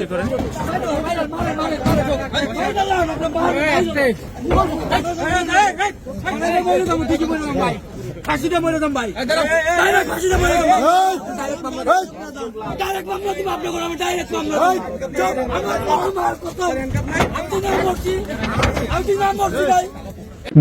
বিক্রি করেন।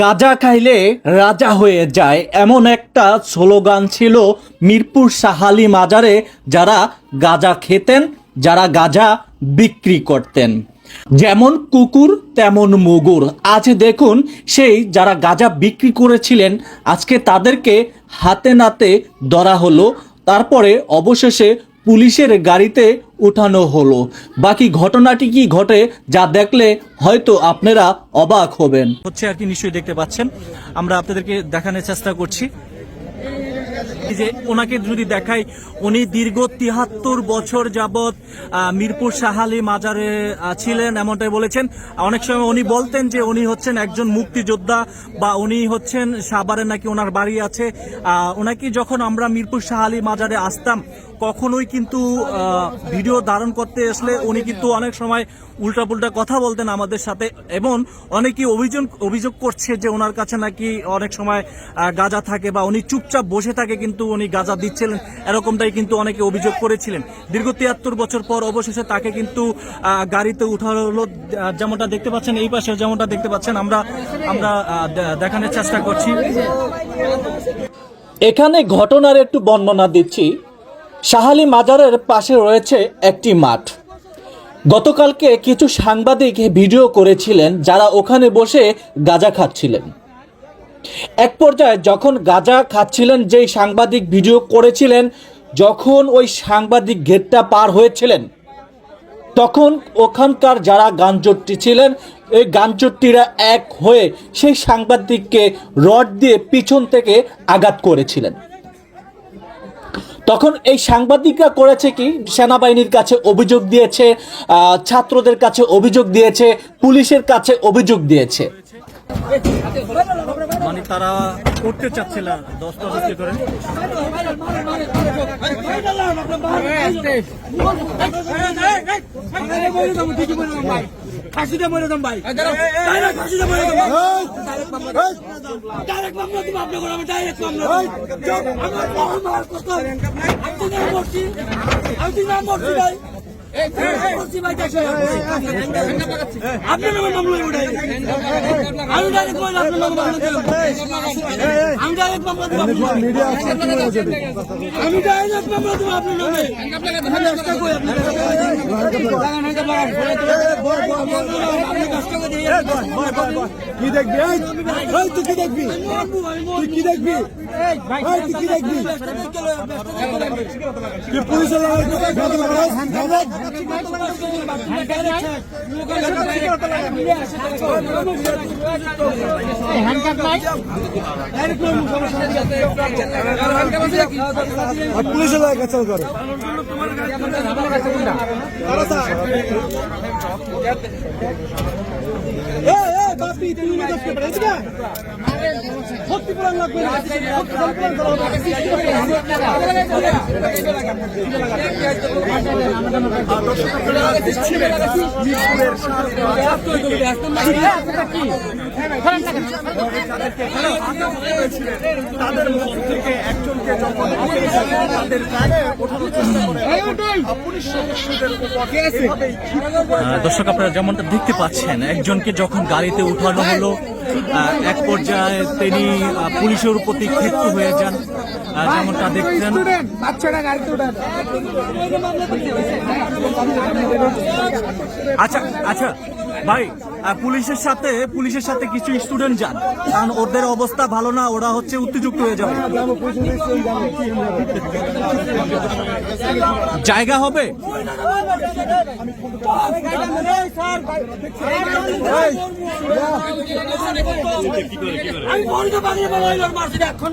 গাজা খাইলে রাজা হয়ে যায় এমন একটা স্লোগান ছিল মিরপুর সাহালি মাজারে, যারা গাজা খেতেন যারা গাঁজা বিক্রি করতেন। যেমন কুকুর, তেমন মুগুর। আজ দেখুন, সেই যারা গাঁজা বিক্রি করেছিলেন, আজকে তাদেরকে হাতে নাতে ধরা হলো। তারপরে অবশেষে পুলিশের গাড়িতে উঠানো হলো। বাকি ঘটনাটি কি ঘটে, যা দেখলে হয়তো আপনারা অবাক হবেন। হচ্ছে আর কি, নিশ্চয়ই দেখতে পাচ্ছেন। আমরা আপনাদেরকে দেখানোর চেষ্টা করছি। যে ওনাকে যদি দেখাই, উনি দীর্ঘ তিহাত্তর বছর যাবৎ মিরপুর শাহালি মাজারে ছিলেন, এমনটাই বলেছেন। অনেক সময় উনি বলতেন যে উনি হচ্ছেন একজন মুক্তিযোদ্ধা বা উনি হচ্ছেন সাভারে নাকি ওনার বাড়ি আছে। ওনাকে যখন আমরা মিরপুর শাহালি মাজারে আসতাম কখনোই কিন্তু ভিডিও ধারণ করতে আসলে উনি কিন্তু অনেক সময় উল্টাপুল্টা কথা বলতেন আমাদের সাথে। এবং অনেকেই অভিযোগ অভিযোগ করছে যে ওনার কাছে নাকি অনেক সময় গাঁজা থাকে বা উনি চুপচাপ বসে থাকে কিন্তু উনি গাঁজা দিচ্ছিলেন। এরকমটাই কিন্তু অনেকে অভিযোগ করেছিলেন। দীর্ঘ তিয়াত্তর বছর পর অবশেষে তাকে কিন্তু গাড়িতে উঠানো হলো। যেমনটা দেখতে পাচ্ছেন, এই পাশে যেমনটা দেখতে পাচ্ছেন, আমরা আমরা দেখানোর চেষ্টা করছি। এখানে ঘটনার একটু বর্ণনা দিচ্ছি। সাহালি মাজারের পাশে রয়েছে একটি মাঠ। গতকালকে কিছু সাংবাদিক ভিডিও করেছিলেন যারা ওখানে বসে গাঁজা খাচ্ছিলেন। এক পর্যায়ে যখন গাঁজা খাচ্ছিলেন যেই সাংবাদিক ভিডিও করেছিলেন, যখন ওই সাংবাদিক গেটটা পার হয়েছিলেন, তখন ওখানকার যারা গাঞ্জট্টি ছিলেন, এই গাঞ্জট্টিরা এক হয়ে সেই সাংবাদিককে রড দিয়ে পিছন থেকে আঘাত করেছিলেন। তখন এই সাংবাদিকরা করেছে কি সেনাবাহিনীর কাছে অভিযোগ দিয়েছে ছাত্রদের কাছে অভিযোগ দিয়েছে পুলিশের কাছে অভিযোগ দিয়েছে মানে তারা করতে চাচ্ছিল দশটা বিক্রি করেন ফাঁসিতে মরে দাম ভাই। ডাইরেক্ট ফাঁসিতে মরে দাম ডাইরেক্ট মামলা দিব আপনি করে আমি ডাইরেক্ট মামলা আমার আমার কত আমি নাম মরছি আমি নাম মরছি ভাই। নামে মামলা উঠাই আমি ডাইরেক্ট মামলা আপনার নামে মামলা দিলাম আমি ডাইরেক্ট মামলা দিব আমি ডাইরেক্ট মামলা দিব আপনার নামে আমি চেষ্টা করি আপনি আপনি কষ্ট করে দিয়ে কি দেখবি তুই কি দেখবি তুই কি দেখবি তুই কি দেখবি পুলিশের পুলিশের লড়াই কাছাল করে এ, এ, বাপি, তুই উনি দেখতে পারে, এদিকে আয়। সত্যি লাগবে না। সত্যি পুরান করা হবে। তাদের মধ্য থেকে একজনকে যখন তাদের ওঠানোর চেষ্টা করে দর্শক, আপনারা যেমনটা দেখতে পাচ্ছেন, একজনকে যখন গাড়িতে উঠানো হলো এক পর্যায়ে তিনি পুলিশের প্রতি ক্ষিপ্ত হয়ে যান। যেমনটা দেখছেন। আচ্ছা আচ্ছা ভাই পুলিশের সাথে পুলিশের সাথে কিছু স্টুডেন্ট যান। কারণ ওদের অবস্থা ভালো না ওরা হচ্ছে উত্তেজুক্ত হয়ে যাবে। জায়গা হবে? এখন